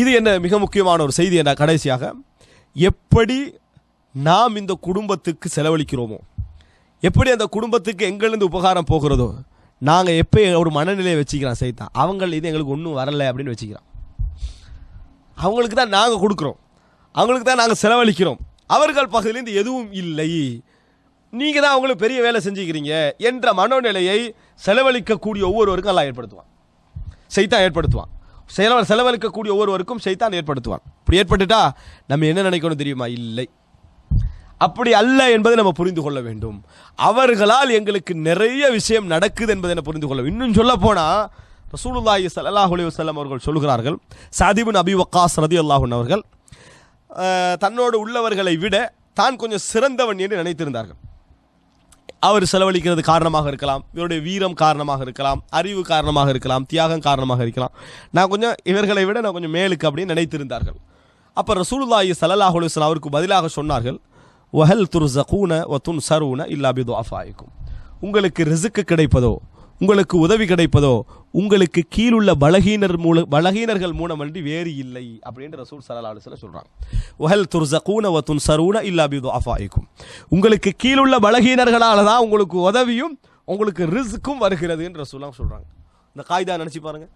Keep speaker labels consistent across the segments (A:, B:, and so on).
A: இது என்ன மிக முக்கியமான ஒரு செய்தி என்ன கடைசியாக எப்படி நாம் இந்த குடும்பத்துக்கு செலவழிக்கிறோமோ எப்படி அந்த குடும்பத்துக்கு எங்கேருந்து உபகாரம் போகிறதோ நாங்கள் எப்போ ஒரு மனநிலையை வச்சுக்கிறோம் சைத்தான். அவங்கள் இது எங்களுக்கு ஒன்றும் வரலை அப்படின்னு வச்சுக்கிறோம். அவங்களுக்கு தான் நாங்கள் கொடுக்குறோம். அவங்களுக்கு தான் நாங்கள் செலவழிக்கிறோம். அவர்கள் பகுதியிலேருந்து எதுவும் இல்லை. நீங்கள் தான் அவங்களுக்கு பெரிய வேலை செஞ்சுக்கிறீங்க என்ற மனோநிலையை செலவழிக்கக்கூடிய ஒவ்வொருவருக்கும் எல்லாம் ஏற்படுத்துவான். செய்தான் ஏற்படுத்துவான். செலவ செலவழிக்கக்கூடிய ஒவ்வொருவருக்கும் செய்தான் ஏற்படுத்துவான். இப்படி ஏற்பட்டுட்டா நம்ம என்ன நினைக்கணும் தெரியுமா? இல்லை. அப்படி அல்ல என்பதை நம்ம புரிந்து கொள்ள வேண்டும். அவர்களால் எங்களுக்கு நிறைய விஷயம் நடக்குது என்பதை நம்ம புரிந்து கொள்ள இன்னும் சொல்ல போனால் ரசூலுல்லாஹி சல்லாஹ் அலி வல்லம் அவர்கள் சொல்கிறார்கள் சாதிபின் அபி வக்காஸ் அல்லாஹுன் அவர்கள் தன்னோடு உள்ளவர்களை விட தான் கொஞ்சம் சிறந்தவன் என்று நினைத்திருந்தார்கள். அவர் செலவழிக்கிறது காரணமாக இருக்கலாம் இவருடைய வீரம் காரணமாக இருக்கலாம் அறிவு காரணமாக இருக்கலாம் தியாகம் காரணமாக இருக்கலாம். நான் கொஞ்சம் இவர்களை விட நான் கொஞ்சம் மேலுக்கு அப்படின்னு நினைத்திருந்தார்கள். அப்போ ரசூலுல்லாஹி ஸல்லல்லாஹு அலைஹி அவருக்கு பதிலாக சொன்னார்கள் வஹல் துர்ஸகூன வ துன்சரூன இல்லா பிதுஅஃபாயிக்கும். உங்களுக்கு ரிசுக்கு கிடைப்பதோ உங்களுக்கு உதவி கிடைப்பதோ உங்களுக்கு கீழுள்ள பலகீனர் மூல பலகீனர்கள் மூலமன்றி வேறு இல்லை அப்படின்னு ரசூல் சல்லா அலுவலம் சொல்கிறாங்க வஹல் துர்சகூன வ துன்சரூன இல்லா பிதுஅஃபாயிக்கும் உங்களுக்கு கீழுள்ள பலகீனர்களால் தான் உங்களுக்கு உதவியும் உங்களுக்கு ரிஸ்க்கும் வருகிறதுன்னு ரசூலாம் சொல்கிறாங்க இந்த காய்தா நினச்சி பாருங்கள்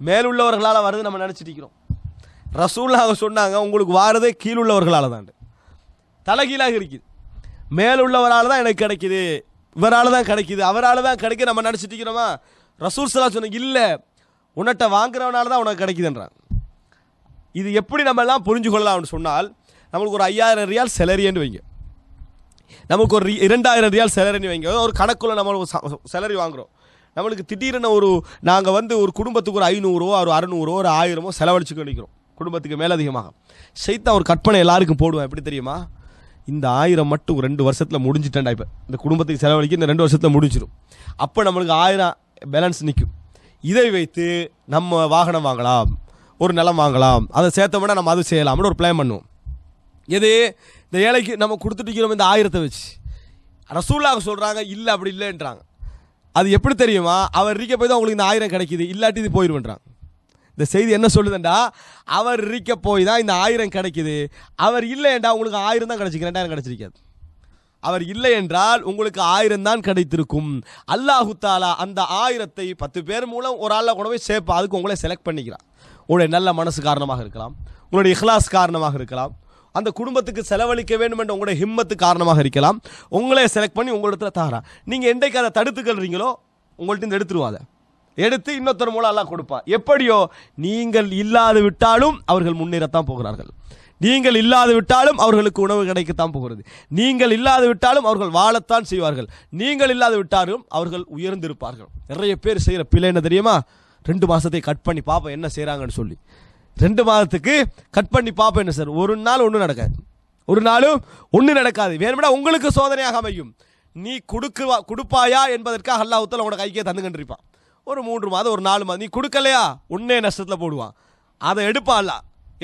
A: மேலுள்ளவர்களால் வருது நம்ம நினைச்சிட்டு இருக்கிறோம். ரசூலாக சொன்னாங்க உங்களுக்கு வாரதே கீழுள்ளவர்களால் தான் தலைகீழாக இருக்குது. மேலுள்ளவரால் தான் எனக்கு கிடைக்கிது. இவரால் தான் கிடைக்கிது அவரால் தான் கிடைக்க நம்ம நினச்சிட்டு இருக்கிறோமா? ரசூல் சலா சொன்ன இல்லை உன்னிட்ட வாங்குறவனால தான் உனக்கு கிடைக்குதுன்றான் இது எப்படி நம்ம எல்லாம் புரிஞ்சு கொள்ளலாம்னு சொன்னால் நம்மளுக்கு ஒரு ஐயாயிரம் ரியால் செலரின்னு வைங்க. நமக்கு ஒரு இரண்டாயிரம் ரியால் செலரின்னு வைங்க. ஒரு கணக்குள்ள நம்ம ஒரு செலரி வாங்குறோம். நம்மளுக்கு திடீர்னு ஒரு நாங்கள் வந்து ஒரு குடும்பத்துக்கு ஒரு ஐநூறுவோ ஒரு அறநூறுவோ ஒரு ஆயிரமோ செலவழிச்சு நினைக்கிறோம். குடும்பத்துக்கு மேலதிகமாக. சைத்தான் ஒரு கற்பனை எல்லாருக்கும் போடுவேன் எப்படி தெரியுமா? இந்த ஆயிரம் மட்டும் ரெண்டு வருஷத்தில் முடிஞ்சிட்டேன்டா இப்போ. இந்த குடும்பத்துக்கு செலவழிக்க இந்த ரெண்டு வருஷத்தில் முடிஞ்சிடும் அப்போ நம்மளுக்கு ஆயிரம் பேலன்ஸ் நிற்கும் இதை வைத்து நம்ம வாகனம் வாங்கலாம். ஒரு நிலம் வாங்கலாம். அதை சேர்த்தோம்னா நம்ம அது செய்யலாம்னு ஒரு பிளான் பண்ணுவோம். எது? இந்த ஏழைக்கு நம்ம கொடுத்துட்டு இருக்கிறோம் இந்த ஆயிரத்தை வச்சு. ரசூல்லாக சொல்கிறாங்க இல்லை அப்படி இல்லைன்றாங்க. அது எப்படி தெரியுமா? அவர் இருக்க போய் தான் உங்களுக்கு இந்த ஆயிரம் கிடைக்குது. இல்லாட்டி இது போயிடுவேன்றாங்க இந்த செய்தி என்ன சொல்லுதுண்டா? அவர் இருக்க போய் தான் இந்த ஆயிரம் கிடைக்குது. அவர் இல்லைண்டா உங்களுக்கு ஆயிரம் தான் கிடைச்சிக்கு ரெண்டாயிரம் கிடைச்சிருக்காது. அவர் இல்லை என்றால் உங்களுக்கு ஆயிரம் தான் கிடைத்திருக்கும். அல்லாஹு தாலா அந்த ஆயிரத்தை பத்து பேர் மூலம் ஒரு ஆளில் கொண்டு போய் சேர்ப்பா. அதுக்கு உங்களை செலக்ட் பண்ணிக்கிறான். உங்களுடைய நல்ல மனசு காரணமாக இருக்கலாம். உங்களுடைய இஹ்லாஸ் காரணமாக இருக்கலாம். அந்த குடும்பத்துக்கு செலவழிக்க வேண்டும் என்ற உங்களுடைய ஹிம்மத்து காரணமாக இருக்கலாம். உங்களே செலக்ட் பண்ணி உங்களிடத்துல தாரா. நீங்கள் என்றைக்கு அதை தடுத்துக்கிறீங்களோ உங்கள்கிட்ட இருந்து எடுத்துருவாத. எடுத்து இன்னொருத்தர் மூலம் எல்லாம் கொடுப்பான். எப்படியோ? நீங்கள் இல்லாது விட்டாலும் அவர்கள் முன்னேறத்தான் போகிறார்கள். நீங்கள் இல்லாது விட்டாலும் அவர்களுக்கு உணவு கிடைக்கத்தான் போகிறது. நீங்கள் இல்லாது விட்டாலும் அவர்கள் வாழத்தான் செய்வார்கள். நீங்கள் இல்லாது விட்டாலும் அவர்கள் உயர்ந்திருப்பார்கள். நிறைய பேர் செய்கிற பிழை என்ன தெரியுமா? ரெண்டு மாதத்தை கட் பண்ணி பார்ப்போம் என்ன செய்கிறாங்கன்னு சொல்லி. ரெண்டு மாதத்துக்கு கட் பண்ணி பார்ப்போம் என்ன சார் ஒரு நாள் ஒன்றும் நடக்காது ஒரு நாளும் ஒன்றும் நடக்காது. வேணும்னா உங்களுக்கு சோதனையாக அமையும். நீ கொடுக்குவா கொடுப்பாயா என்பதற்காக அல்லாஹுத்தல் உனக்கு கைக்கே தந்து கண்டிருப்பான் ஒரு மூன்று மாதம் ஒரு நாலு மாதம். நீ கொடுக்கலையா? உன்னே நஷ்டத்தில் போடுவான். அதை எடுப்பான்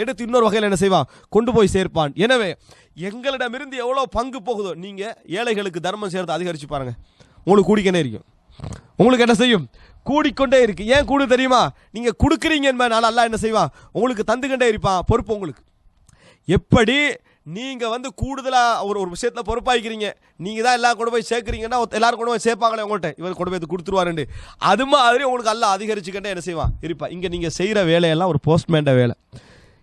A: எடுத்து இன்னொரு வகையில் என்ன செய்வான்? கொண்டு போய் சேர்ப்பான். எனவே எங்களிடமிருந்து எவ்வளோ பங்கு போகுதோ நீங்கள் ஏழைகளுக்கு தர்மம் சேர்த்து அதிகரிச்சு பாருங்கள் உங்களுக்கு கூடிக்கனே இருக்கும். உங்களுக்கு என்ன செய்யும்? கூடிக்கொண்டே இருக்கு. ஏன் கூடு தெரியுமா? நீங்கள் கொடுக்குறீங்க என்பதனால அல்லாஹ் என்ன செய்வான்? உங்களுக்கு தந்துக்கிட்டே இருப்பான். பொறுப்பு உங்களுக்கு. எப்படி நீங்கள் வந்து கூடுதலாக ஒரு ஒரு விஷயத்தில் பொறுப்பாய்க்கிறீங்க நீங்கள் தான் எல்லாம் கொண்டு போய் சேர்க்குறீங்கன்னா எல்லாரும் கொண்டு போய் சேர்ப்பாங்களே உங்கள்கிட்ட இவர் கொண்டு போய் கொடுத்துருவாருண்டு அது மாதிரி உங்களுக்கு எல்லாம் அதிகரிச்சுக்கிட்டே என்ன செய்வான்? இருப்பா. இங்கே நீங்கள் செய்கிற வேலையெல்லாம் ஒரு போஸ்ட்மேண்ட வேலை.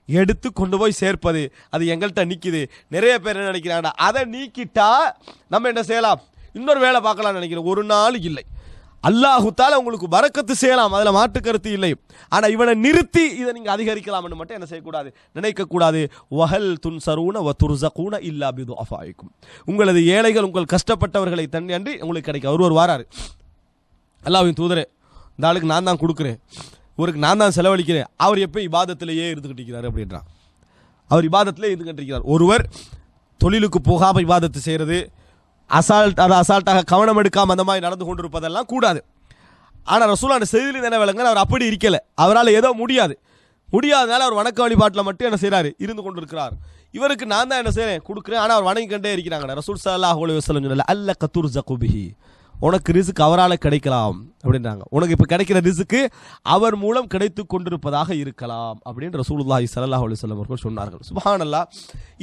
A: எடுத்து கொண்டு போய் சேர்ப்பது. அது எங்கள்கிட்ட நிற்கிது நிறைய பேர் என்ன நினைக்கிறாங்கடா அதை நீக்கிட்டா நம்ம என்ன செய்யலாம்? இன்னொரு வேலை பார்க்கலாம்னு நினைக்கிறோம். ஒரு நாள் இல்லை. அல்லாஹுத்தால உங்களுக்கு வரக்கத்து செய்யலாம். அதில் மாற்று கருத்து இல்லை. ஆனால் இவனை நிறுத்தி இதை நீங்கள் அதிகரிக்கலாம்னு மட்டும் என்ன செய்யக்கூடாது? நினைக்கக்கூடாது. வஹல் துன் சரூன வ துர்சகூன இல்லா பிது அஃபாய்க்கும் உங்களது ஏழைகள் உங்கள் கஷ்டப்பட்டவர்களை தண்ணி அன்றி உங்களுக்கு கிடைக்க ஒருவர் வாராரு. அல்லாவின் தூதரே இந்த ஆளுக்கு நான் தான் கொடுக்குறேன். இவருக்கு நான் தான் செலவழிக்கிறேன். அவர் எப்போ இபாதத்திலேயே இருந்துக்கிட்டு இருக்கிறார் அப்படின்றான். அவர் இபாதத்திலே இருந்துக்கிட்டு இருக்கிறார். ஒருவர் தொழிலுக்கு போகாமல் இபாதத்து செய்கிறது அசால்ட் அதை அசால்ட்டாக கவனம் எடுக்காமல் அந்த மாதிரி நடந்து கொண்டிருப்பதெல்லாம் கூடாது. ஆனால் ரசூலான செய்தியில் என்ன விளங்க அவர் அப்படி இருக்கலை. அவரால் ஏதோ முடியாது. முடியாதனால அவர் வணக்க வழிபாட்டில் மட்டும் என்ன செய்கிறாரு இருந்து கொண்டிருக்கிறார். இவருக்கு நான் தான் என்ன செய்கிறேன் கொடுக்குறேன். ஆனால் அவர் வணங்கிக்கண்டே இருக்கிறாங்க ரசூல் சல்லாஹ் அலைஹி வஸல்லம் அல்ல கத்தூர் ஜகுபிஹி உனக்கு ரிசுக்கு அவரால் கிடைக்கலாம் அப்படின்றாங்க. உனக்கு இப்போ கிடைக்கிற ரிசுக்கு அவர் மூலம் கிடைத்து கொண்டிருப்பதாக இருக்கலாம் அப்படின்னு ரசூலுல்லாஹி சல்லாஹ் அலைஹி வஸல்லம் அவர்கள் சொன்னார்கள். சுபஹானல்லா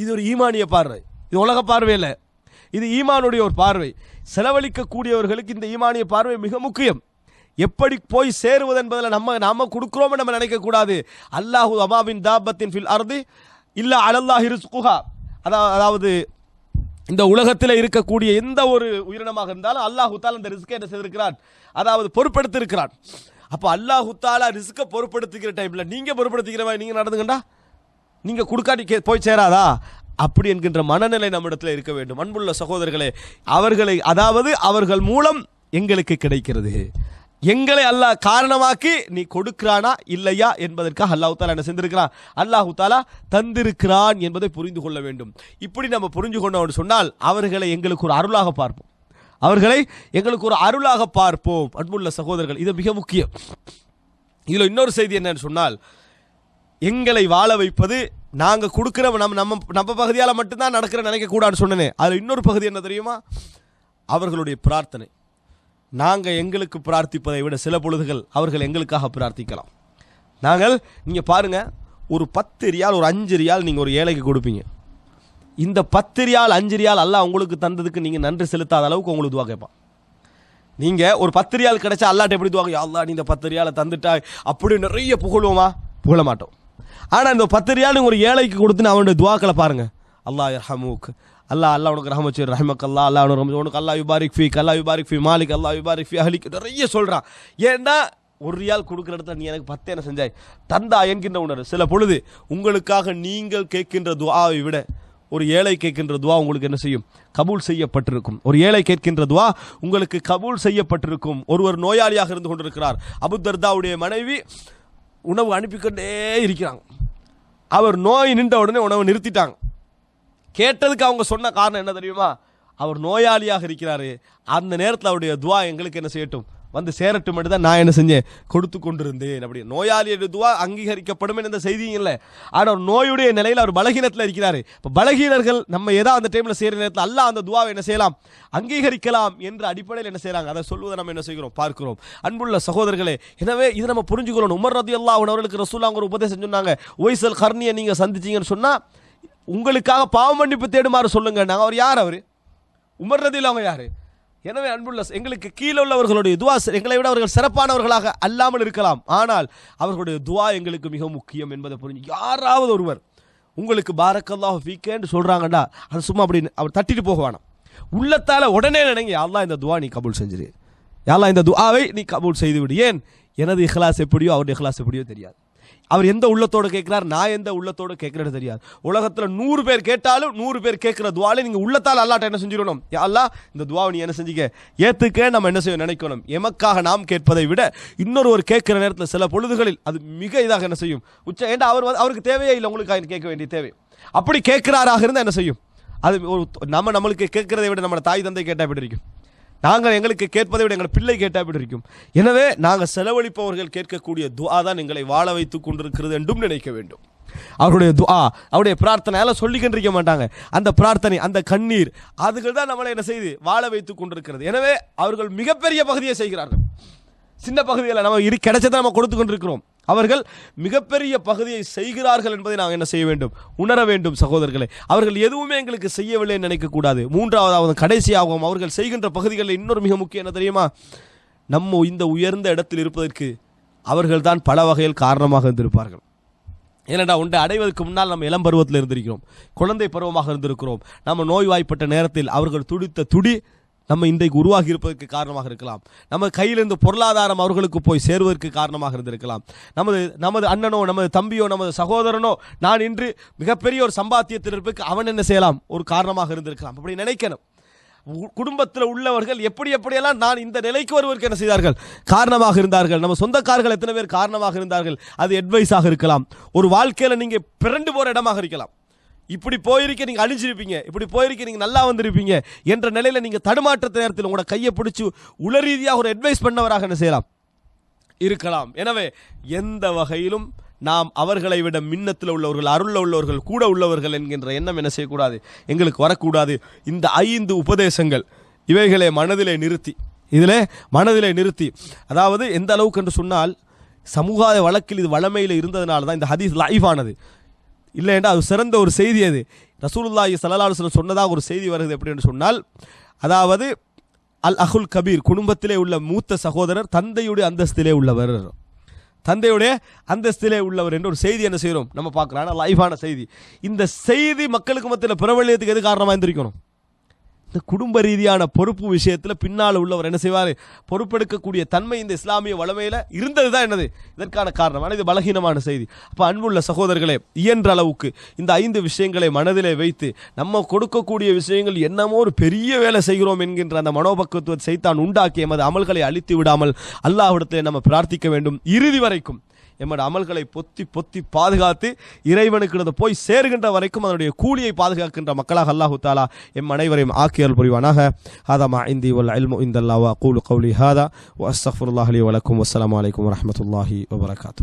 A: இது ஒரு ஈமானிய பார்வை. இது உலக பார்வை இல்லை இது ஈமானுடைய ஒரு பார்வை. செலவழிக்கக்கூடியவர்களுக்கு இந்த ஈமானிய பார்வை மிக முக்கியம். எப்படி போய் சேருவது என்பதில் நம்ம நாம கொடுக்குறோம்னு நம்ம நினைக்கக்கூடாது அல்லாஹு அமாவின் தாபத்தின் ஃபில் அர்தி இல்ல அலல்லாஹி குஹா அதாவது இந்த உலகத்தில் இருக்கக்கூடிய எந்த ஒரு உயிரினமாக இருந்தாலும் அல்லாஹு தாலா இந்த ரிஸ்கை என்ன செய்திருக்கிறான்? அதாவது பொறுப்படுத்திருக்கிறான் அப்போ அல்லாஹு தாலா ரிஸ்கை பொறுப்படுத்திக்கிற டைமில் நீங்கள் பொறுப்படுத்திக்கிற மாதிரி நீங்கள் நடந்துங்கண்டா நீங்கள் கொடுக்காட்டி கே- போய் சேராதா? அப்படி என்கின்ற மனநிலை நம்மிடத்தில் இருக்க வேண்டும். அன்புள்ள சகோதரர்களே அவர்களை அதாவது அவர்கள் மூலம் எங்களுக்கு கிடைக்கிறது. எங்களை அல்லாஹ் காரணமாக்கி நீ கொடுக்கிறானா இல்லையா என்பதற்காக அல்லாஹு தாலா என்ன செஞ்சிருக்கிறான்? அல்லாஹு தாலா தந்திருக்கிறான் என்பதை புரிந்து கொள்ள வேண்டும். இப்படி நம்ம புரிஞ்சு கொண்டோம் சொன்னால் அவர்களை எங்களுக்கு ஒரு அருளாக பார்ப்போம். அவர்களை எங்களுக்கு ஒரு அருளாக பார்ப்போம். அன்புள்ள சகோதரர்கள் இது மிக முக்கியம். இதில் இன்னொரு செய்தி என்னன்னு சொன்னால் எங்களை வாழ வைப்பது நாங்கள் கொடுக்குற நம்ம நம்ம நம்ம பகுதியால் மட்டும்தான் நடக்கிற நினைக்கக்கூடாதுன்னு சொன்னேனே. அதில் இன்னொரு பகுதி என்ன தெரியுமா? அவர்களுடைய பிரார்த்தனை. நாங்கள் எங்களுக்கு பிரார்த்திப்பதை விட சில பொழுதுகள் அவர்கள் எங்களுக்காக பிரார்த்திக்கலாம். நாங்கள் நீங்கள் பாருங்க ஒரு பத்து ரியால் ஒரு அஞ்சு ரியால் நீங்கள் ஒரு ஏழைக்கு கொடுப்பீங்க. இந்த பத்து ரியால் அஞ்சு ரியால் அல்லாஹ் உங்களுக்கு தந்ததுக்கு நீங்கள் நன்றி செலுத்தாத அளவுக்கு உங்களுக்கு துவா கேட்பான். நீங்கள் ஒரு பத்து ரியால் கிடைச்சா அல்லாட்ட எப்படி துவாங்க அல்லா நீ இந்த பத்து ரியாலை தந்துட்டா அப்படி நிறைய புகழுவோமா? புகழ மாட்டோம். ஆனால் இந்த பத்து ரியாலுங்க ஒரு ஏழைக்கு கொடுத்து அவனுடைய துவாக்களை பாருங்க. அல்லாஹ் யர்ஹமுக். அல்லாஹ் அல்லாஹ் உனக்கு ரஹமச்சு ரஹமக் அல்லாஹ் அல்லா உனக்கு உனக்கு அல்லாஹ் யுபாரிக் ஃபி அல்லா யுபாரிக் ஃபீ மாலிக் அல்லாஹ் யுபாரிக் ஃபி அஹலிக். நிறைய சொல்கிறான் ஏன்னா ஒரு ரியால் கொடுக்குற இடத்துல நீ எனக்கு பத்து என்ன செஞ்சாய்? தந்தா என்கின்ற உணர்வு. சில பொழுது உங்களுக்காக நீங்கள் கேட்கின்ற துவாவை விட ஒரு ஏழை கேட்கின்ற துவா உங்களுக்கு என்ன செய்யும்? கபூல் செய்யப்பட்டிருக்கும். ஒரு ஏழை கேட்கின்ற துவா உங்களுக்கு கபூல் செய்யப்பட்டிருக்கும். ஒருவர் நோயாளியாக இருந்து கொண்டிருக்கிறார். அபுத்தர்தாவுடைய மனைவி உணவு அனுப்பிக்கொண்டே இருக்கிறாங்க. அவர் நோய் நின்ற உடனே உணவை நிறுத்திட்டாங்க. கேட்டதுக்கு அவங்க சொன்ன காரணம் என்ன தெரியுமா? அவர் நோயாளியாக இருக்கிறாரு. அந்த நேரத்தில் அவருடைய துவா எங்களுக்கு என்ன செய்யட்டும்? வந்து சேரட்டும் தான் நான் என்ன செஞ்சேன்? கொடுத்து கொண்டிருந்தேன். அப்படி நோயாளியுடைய துவா அங்கீகரிக்கப்படும் என்ற செய்தியும் இல்லை. ஆனால் அவர் நோயுடைய நிலையில் அவர் பலகீனத்தில் இருக்கிறார். இப்போ பலகீனர்கள் நம்ம ஏதோ அந்த டைமில் செய்கிற நேரத்தில் அல்ல அந்த துவாவை என்ன செய்யலாம்? அங்கீகரிக்கலாம் என்ற அடிப்படையில் என்ன செய்கிறாங்க அதை சொல்வதை நம்ம என்ன செய்கிறோம்? பார்க்கிறோம். அன்புள்ள சகோதரர்களே எனவே இது நம்ம புரிஞ்சுக்கிறோம் உமர் ரதி அல்லா அவர்களுக்கு ரசூலாங்க ஒரு உபதேசம் சொன்னாங்க. ஒய்சல் கர்ணியை நீங்கள் சந்திச்சீங்கன்னு சொன்னால் உங்களுக்காக பாவமன்னிப்பு தேடுமாறு சொல்லுங்க. நாங்கள் அவர் யார் அவர்? உமர் ரதியில் அவங்க யார்? எனவே அன்புள்ள எங்களுக்கு கீழே உள்ளவர்களுடைய துவா எங்களை விட அவர்கள் சிறப்பானவர்களாக அல்லாமல் இருக்கலாம். ஆனால் அவர்களுடைய துவா எங்களுக்கு மிக முக்கியம் என்பதை புரிஞ்சு யாராவது ஒருவர் உங்களுக்கு பாரக்கல்லாஹ் ஃபீக்கேன்னு சொல்கிறாங்கடா அது சும்மா அப்படி அவர் தட்டிட்டு போக உள்ளத்தால் உடனே நினைங்க அல்லாஹ் இந்த துவா நீ கபூல் செஞ்சிரு. யாழ்லா இந்த துவாவை நீ கபூல் செய்து விடு ஏன்? எனது இஹ்லாஸ் எப்படியோ அவருடைய இஹ்லாஸ் எப்படியோ தெரியாது. அவர் எந்த உள்ளத்தோட கேட்கிறார்? நான் எந்த உள்ளத்தோடு கேட்கறது தெரியாது. உலகத்தில் நூறு பேர் கேட்டாலும் நூறு பேர் கேட்குற துவாலை நீங்கள் உள்ளத்தால் அல்லாட்ட என்ன செஞ்சிடணும்? யா இந்த துவாவை நீ என்ன செஞ்சுக்க? ஏற்றுக்க நம்ம என்ன செய்ய நினைக்கணும்? எமக்காக நாம் கேட்பதை விட இன்னொரு ஒரு கேட்குற நேரத்தில் சில பொழுதுகளில் அது மிக இதாக என்ன செய்யும்? உச்ச ஏண்டா அவர் அவருக்கு தேவையே இல்லை உங்களுக்கு கேட்க வேண்டிய தேவை. அப்படி கேட்கிறாராக இருந்தால் என்ன செய்யும்? அது ஒரு நம்ம நம்மளுக்கு கேட்குறதை விட நம்ம தாய் தந்தை கேட்டா எப்படி இருக்கும்? நாங்கள் எங்களுக்கு கேட்பதை விட எங்கள் பிள்ளை கேட்டால் எப்படி இருக்கும்? எனவே நாங்கள் செலவழிப்பவர்கள் கேட்கக்கூடிய துவா தான் எங்களை வாழ வைத்துக் கொண்டிருக்கிறது என்றும் நினைக்க வேண்டும். அவருடைய துவா அவருடைய பிரார்த்தனை எல்லாம் மாட்டாங்க. அந்த பிரார்த்தனை அந்த கண்ணீர் அதுகள் தான் நம்மளை என்ன செய்து வாழ வைத்துக் கொண்டிருக்கிறது. எனவே அவர்கள் மிகப்பெரிய பகுதியை செய்கிறார்கள். சின்ன பகுதியில் நம்ம இரு கிடைச்சதை நம்ம கொடுத்து கொண்டிருக்கிறோம். அவர்கள் மிகப்பெரிய பகுதியை செய்கிறார்கள் என்பதை நாங்கள் என்ன செய்ய வேண்டும்? உணர வேண்டும் சகோதரர்களே. அவர்கள் எதுவுமே எங்களுக்கு செய்யவில்லை நினைக்கக்கூடாது. மூன்றாவதாவது கடைசியாகவும் அவர்கள் செய்கின்ற பகுதிகளில் இன்னொரு மிக முக்கியம் என்ன தெரியுமா? நம்ம இந்த உயர்ந்த இடத்தில் இருப்பதற்கு அவர்கள் தான் பல வகையில் காரணமாக இருந்திருப்பார்கள். ஏனடா ஒன்றை அடைவதற்கு முன்னால் நம்ம இளம் பருவத்தில் இருந்திருக்கிறோம். குழந்தை பருவமாக இருந்திருக்கிறோம். நம்ம நோய்வாய்ப்பட்ட நேரத்தில் அவர்கள் துடித்த துடி நம்ம இன்றைக்கு உருவாகி இருப்பதற்கு காரணமாக இருக்கலாம். நம்ம கையிலிருந்து பொருளாதாரம் அவர்களுக்கு போய் சேருவதற்கு காரணமாக இருந்திருக்கலாம். நமது நமது அண்ணனோ நமது தம்பியோ நமது சகோதரனோ நான் இன்று மிகப்பெரிய ஒரு சம்பாத்தியத்தில் அவன் என்ன செய்யலாம்? ஒரு காரணமாக இருந்திருக்கலாம். அப்படி நினைக்கணும். உ- குடும்பத்தில் உள்ளவர்கள் எப்படி எப்படியெல்லாம் நான் இந்த நிலைக்கு வருவதற்கு என்ன செய்தார்கள்? காரணமாக இருந்தார்கள். நம்ம சொந்தக்காரர்கள் எத்தனை பேர் காரணமாக இருந்தார்கள்? அது அட்வைஸாக இருக்கலாம். ஒரு வாழ்க்கையில் நீங்கள் பிறண்டு போகிற இடமாக இருக்கலாம். இப்படி போயிருக்க நீங்க அழிஞ்சிருப்பீங்க. இப்படி போயிருக்க நீங்க நல்லா வந்திருப்பீங்க என்ற நிலையில நீங்க தடுமாற்றத்த நேரத்தில் உங்களோட கையை பிடிச்சி உள ரீதியாக ஒரு அட்வைஸ் பண்ணவராக என்ன செய்யலாம்? இருக்கலாம். எனவே எந்த வகையிலும் நாம் அவர்களை விட மின்னத்தில் உள்ளவர்கள் அருளில் உள்ளவர்கள் கூட உள்ளவர்கள் என்கின்ற எண்ணம் என்ன செய்யக்கூடாது? எங்களுக்கு வரக்கூடாது. இந்த ஐந்து உபதேசங்கள் இவைகளை மனதிலே நிறுத்தி இதில் மனதிலே நிறுத்தி. அதாவது எந்த அளவுக்கு என்று சொன்னால் சமூக வழக்கில் இது வளமையில் இருந்ததுனால தான் இந்த ஹதீஸ் இல்லை என்றால் அது சிறந்த ஒரு செய்தி அது. ரசூலுல்லாஹி ஸல்லல்லாஹு சொன்னதாக ஒரு செய்தி வருது எப்படி என்று சொன்னால் அதாவது அல் அகுல் கபீர் குடும்பத்திலே உள்ள மூத்த சகோதரர் தந்தையுடைய அந்தஸ்திலே உள்ளவர். தந்தையுடைய அந்தஸ்திலே உள்ளவர் என்று ஒரு செய்தி என்ன செய்கிறோம்? நம்ம பார்க்குறோம் ஆனால் லைஃபான செய்தி. இந்த செய்தி மக்களுக்கு மத்தியில் பிரபலியத்துக்கு எது காரணமாக இருந்திருக்கணும்? இந்த குடும்ப ரீதியான பொறுப்பு விஷயத்தில் பின்னால் உள்ளவர் என்ன செய்வார்? பொறுப்பெடுக்கக்கூடிய தன்மை இந்த இஸ்லாமிய வளமையில் இருந்தது தான் என்னது? இதற்கான காரணம். ஆனால் இது பலகீனமான செய்தி. அப்போ அன்புள்ள சகோதரர்களே இயன்ற அளவுக்கு இந்த ஐந்து விஷயங்களை மனதிலே வைத்து நம்ம கொடுக்கக்கூடிய விஷயங்கள் என்னமோ ஒரு பெரிய வேலை செய்கிறோம் என்கின்ற அந்த மனோபக்குவத்தை செய்தான் உண்டாக்கி எமது அமல்களை அழித்து விடாமல் அல்லாஹ்விடத்திலே நம்ம பிரார்த்திக்க வேண்டும். இறுதி வரைக்கும் எம்மோட அமல்களை பொத்தி பொத்தி பாதுகாத்து இறைவனுக்கு போய் சேருகின்ற வரைக்கும் அதனுடைய கூலியை பாதுகாக்கின்ற மக்களாக அல்லாஹு தாலா எம் அனைவரையும் ஆக்கியல் புரிவானாக. ஹாதா மா இந்தி வல் அல்மு இந்த அல்லாஹ் கூலு கவுலி ஹாதா. வஸ்தஃபுல்லாஹலி வலக்கும் வஸ்ஸலாமு வலைக்கம் வரமத்துல்லாஹி வபரகாத்து